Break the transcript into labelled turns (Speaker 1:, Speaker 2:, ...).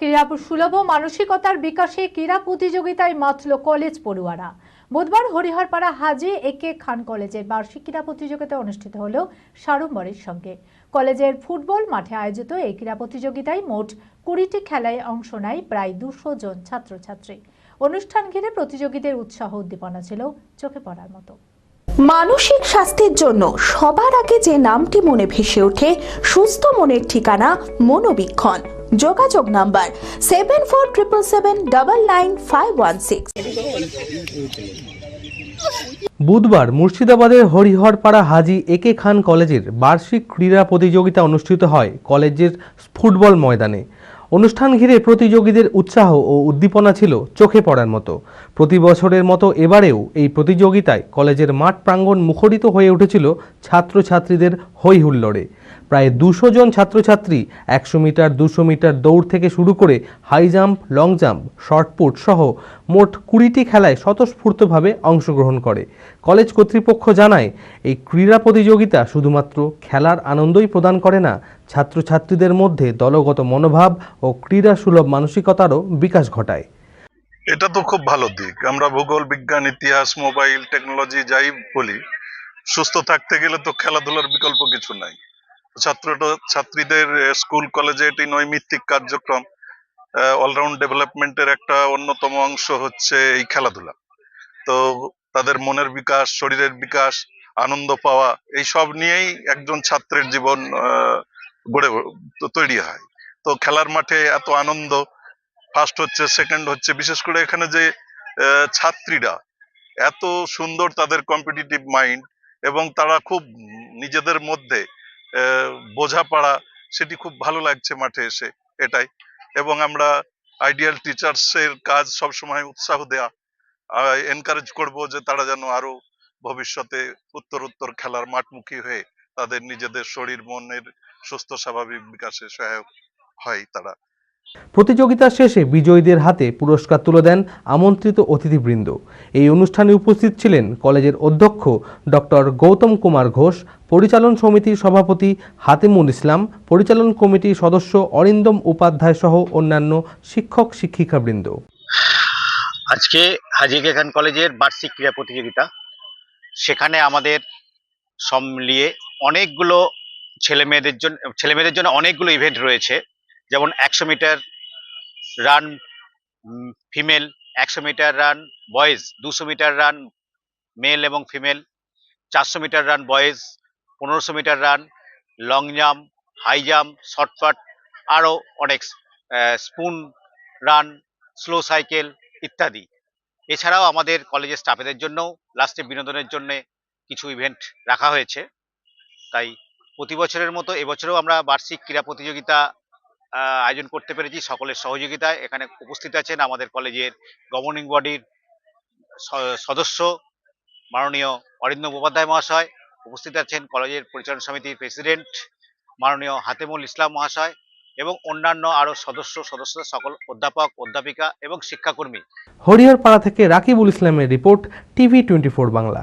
Speaker 1: ক্রীড়া সুলভ মানসিকতার বিকাশে ক্রীড়া প্রতিযোগিতায় মাতল কলেজ পড়ুয়ারা। বুধবার হরিহরপাড়া হাজি এ কে খান কলেজের বার্ষিক ক্রীড়া প্রতিযোগিতা অনুষ্ঠিত হল সাড়ম্বরের সঙ্গে। কলেজের ফুটবল মাঠে আয়োজিত এই ক্রীড়া প্রতিযোগিতায় মোট কুড়িটি খেলায় অংশ নেয় প্রায় দুশো জন ছাত্রছাত্রী। অনুষ্ঠান ঘিরে প্রতিযোগীদের উৎসাহ উদ্দীপনা ছিল চোখে পড়ার মতো।
Speaker 2: মানসিক স্বাস্থ্যের জন্য সবার আগে যে নামটি মনে ভেসে ওঠে, সুস্থ মনের ঠিকানা মনোবীক্ষণ। যোগাযোগ number seven four triple seven double nine five one six.
Speaker 3: বুধবার মুর্শিদাবাদের হরিহরপাড়া হাজি একে খান কলেজের বার্ষিক ক্রীড়া প্রতিযোগিতা অনুষ্ঠিত হয় কলেজের ফুটবল ময়দানে। অনুষ্ঠান ঘিরে প্রতিযোগীদের উৎসাহ ও উদ্দীপনা ছিল চোখে পড়ার মতো। প্রতি বছরের মতো এবারেও এই প্রতিযোগিতায় কলেজের মাঠ প্রাঙ্গণ মুখরিত হয়ে উঠেছিল ছাত্রছাত্রীদের হৈ হুল্লোড়ে প্রায় দুশো জন ছাত্রছাত্রী একশো মিটার, দুশো মিটার দৌড় থেকে শুরু করে high jump, long jump shot put সহ মোট কুড়িটি খেলায় স্বতঃস্ফূর্তভাবে অংশগ্রহণ করে। কলেজ কর্তৃপক্ষ জানায়, এই ক্রীড়া প্রতিযোগিতা শুধুমাত্র খেলার আনন্দই প্রদান করে না, ছাত্রছাত্রীদের মধ্যে দলগত মনোভাব ও ক্রীড়া সুলভ মানসিকতারও বিকাশ ঘটায়।
Speaker 4: এটা তো খুব ভালো দিক। আমরা ভূগোল, বিজ্ঞান, ইতিহাস, মোবাইল, টেকনোলজি যাই বলি, সুস্থ থাকতে গেলে তো খেলাধুলার বিকল্প কিছু নাই। ছাত্র ছাত্রীদের স্কুল, কলেজে এটি নৈমিত্তিক কার্যক্রম। অলরাউন্ড ডেভেলপমেন্টের একটা অন্যতম অংশ হচ্ছে এই খেলাধুলা। তো তাদের মনের বিকাশ, শরীরের বিকাশ, আনন্দ পাওয়া, এই সব নিয়েই একজন ছাত্রের জীবন গড়ে তৈরি হয়। তো খেলার মাঠে এত আনন্দ ফার্স্ট হচ্ছে সেকেন্ড হচ্ছে, বিশেষ করে এখানে যে ছাত্রীরা, এত সুন্দর তাদের কম্পিটিটিভ মাইন্ড এবং তারা খুব নিজেদের মধ্যে বোঝাপড়া, সেটি খুব ভালো লাগছে মাঠে এসে, এটাই। এবং আমরা আইডিয়াল টিচার্স এর কাজ সবসময় উৎসাহ দেয়া এনকারেজ করব যে তারা যেন আরও ভবিষ্যতে উত্তর উত্তর খেলার মাঠমুখী হয়ে তাদের নিজেদের শরীর, মনের সুস্থ, স্বাভাবিক বিকাশে সহায়ক হয় তারা।
Speaker 3: প্রতিযোগিতা শেষে বিজয়ীদের হাতে পুরস্কার তুলে দেন আমন্ত্রিত অতিথিবৃন্দ। এই অনুষ্ঠানে উপস্থিত ছিলেন কলেজের অধ্যক্ষ ডক্টর গৌতম কুমার ঘোষ, পরিচালন সমিতির সভাপতি হাতিমুল ইসলাম, পরিচালন কমিটির সদস্য অরিন্দম উপাধ্যায় সহ অন্যান্য শিক্ষক শিক্ষিকাবৃন্দ।
Speaker 5: আজকে হাজিকে খান কলেজের বার্ষিক ক্রীড়া প্রতিযোগিতা। সেখানে আমাদের সব মিলিয়ে অনেকগুলো ছেলে মেয়েদের জন্য ছেলে মেয়েদের জন্য অনেকগুলো ইভেন্ট রয়েছে। যেমন একশো মিটার রান ফিমেল একশো মিটার রান বয়েজ দুশো মিটার রান মেল এবং ফিমেল চারশো মিটার রান বয়েজ পনেরোশো meter run long jump high jump shot put আরও অনেক স্পুন রান স্লো সাইকেল ইত্যাদি। এছাড়াও আমাদের কলেজের স্টাফেদের জন্যও লাস্টে বিনোদনের জন্য কিছু ইভেন্ট রাখা হয়েছে। তাই প্রতি বছরের মতো এবছরেও আমরা বার্ষিক ক্রীড়া প্রতিযোগিতা আয়োজন করতে পেরেছি সকলের সহযোগিতায়। এখানে উপস্থিত আছেন আমাদের কলেজের গভর্নিং বডির সদস্য মাননীয় অরিন্দম উপাধ্যায় মহাশয়, উপস্থিত আছেন কলেজের পরিচালন সমিতির প্রেসিডেন্ট মাননীয় হাতেমুল ইসলাম মহাশয় এবং অন্যান্য আরও সদস্য সদস্য সকল অধ্যাপক, অধ্যাপিকা এবং শিক্ষাকর্মী।
Speaker 3: হরিহরপাড়া থেকে রাকিবুল ইসলামের রিপোর্ট, টিভি টোয়েন্টি বাংলা।